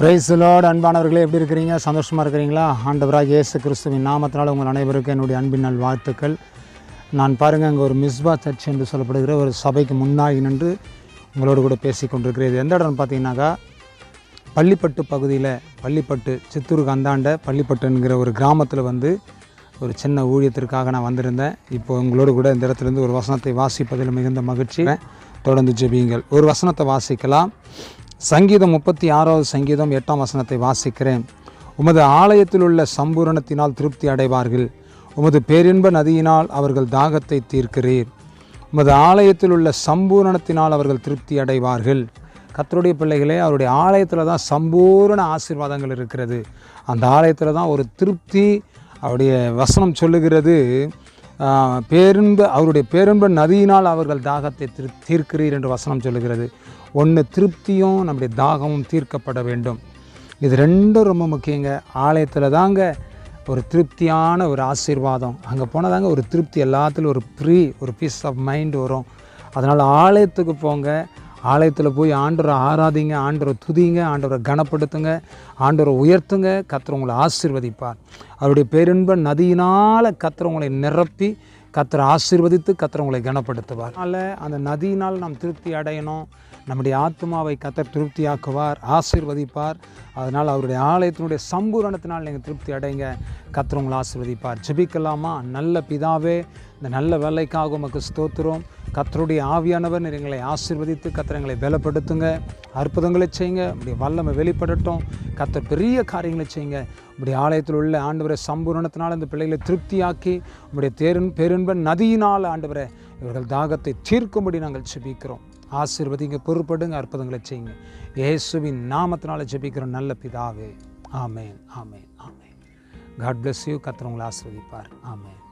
பிரைஸ்லோடு அன்பானவர்களே எப்படி இருக்கிறீங்க? சந்தோஷமாக இருக்கிறீங்களா? ஆண்டவராக இயேசு கிறிஸ்துவின் நாமத்தினால் உங்கள் அனைவருக்கும் என்னுடைய அன்பின் நல் வாழ்த்துக்கள் நான் பாருங்கள் அங்கே ஒரு மிஸ்பா சர்ச் என்று சொல்லப்படுகிற ஒரு சபைக்கு முன்னாடி நின்று உங்களோடு கூட பேசி கொண்டிருக்கிறது. இது எந்த இடம்னு பார்த்தீங்கன்னாக்கா பள்ளிப்பட்டு பகுதியில் பள்ளிப்பட்டு சித்தூருக்கு அந்தாண்ட பள்ளிப்பட்டுங்கிற ஒரு கிராமத்தில் வந்து ஒரு சின்ன ஊழியத்திற்காக நான் வந்திருந்தேன். இப்போ உங்களோடு கூட இந்த இடத்துலேருந்து ஒரு வசனத்தை வாசிப்பதில் மிகுந்த மகிழ்ச்சி. தொடர்ந்து ஜெபியுங்கள். ஒரு வசனத்தை வாசிக்கலாம். சங்கீதம் முப்பத்தி ஆறாவது சங்கீதம் எட்டாம் வசனத்தை வாசிக்கிறேன். உமது ஆலயத்தில் உள்ள சம்பூரணத்தினால் திருப்தி அடைவார்கள். உமது பேரின்ப நதியினால் அவர்கள் தாகத்தை தீர்க்கிறீர். உமது ஆலயத்தில் உள்ள சம்பூரணத்தினால் அவர்கள் திருப்தி அடைவார்கள். கத்தருடைய பிள்ளைகளே அவருடைய ஆலயத்தில் தான் சம்பூரண ஆசீர்வாதங்கள் இருக்கிறது. அந்த ஆலயத்தில் தான் ஒரு திருப்தி அவருடைய வசனம் சொல்லுகிறது. ஆஹ், அவருடைய பேரின்ப நதியினால் அவர்கள் தாகத்தை திரு தீர்க்கிறீர் என்று வசனம் சொல்லுகிறது. ஒன்று திருப்தியும் நம்முடைய தாகமும் தீர்க்கப்பட வேண்டும். இது ரெண்டும் ரொம்ப முக்கியங்க. ஆலயத்தில் தாங்க ஒரு திருப்தியான ஒரு ஆசீர்வாதம். அங்கே போனால் தாங்க ஒரு திருப்தி எல்லாத்துலையும் ஒரு ஃப்ரீ ஒரு பீஸ் ஆஃப் மைண்ட் வரும். அதனால் ஆலயத்துக்கு போங்க. ஆலயத்தில் போய் ஆண்டவரை ஆராதிங்க ஆண்டவரை துதிங்க ஆண்டவரை கனப்படுத்துங்க ஆண்டவரை உயர்த்துங்க கத்திர உங்களை ஆசீர்வதிப்பார். அவருடைய பேரின்ப நதியினால் கத்திர உங்களை நிரப்பி கத்தரை ஆசீர்வதித்து கர்த்தர் உங்களை கனப்படுத்துவார். அதனால் அந்த நதியினால் நாம் திருப்தி அடையணும். நம்முடைய ஆத்மாவை கத்தர் திருப்தியாக்குவார் ஆசிர்வதிப்பார். அதனால் அவருடைய ஆலயத்தினுடைய சம்பூரணத்தினால் நீங்கள் திருப்தி அடைங்க கர்த்தர் உங்களை ஆசீர்வதிப்பார். ஜெபிக்கலாமா? நல்ல பிதாவே இந்த நல்ல வேலைக்காக உமக்கு ஸ்தோத்திரம். கத்தருடைய ஆவியானவர் எங்களை ஆசீர்வதித்து கர்த்தர் எங்களை பலப்படுத்துங்க. அற்புதங்களை செய்யுங்க. உடைய வல்லமை வெளிப்படட்டும். கத்தர் பெரிய காரியங்களை செய்யுங்க. உடைய ஆலயத்தில் உள்ள ஆண்டவரை சம்பூரணத்தினால் இந்த பிள்ளைகளை திருப்தியாக்கி உடைய தேரின் பெருன்ப நதியினால் ஆண்டவரை இவர்கள் தாகத்தை தீர்க்கும்படி நாங்கள் செபிக்கிறோம் ஆசீர்வதிங்க பொறுப்படுங்க அற்புதங்களை செய்யுங்க. இயேசுவின் நாமத்தினால ஜெபிக்கிறோம். நல்ல பிதாவே. ஆமேன். ஆமேன். ஆமேன். காட் பிளஸ் யூ கர்த்தர் உங்களை ஆசீர்வதிப்பார். ஆமேன்.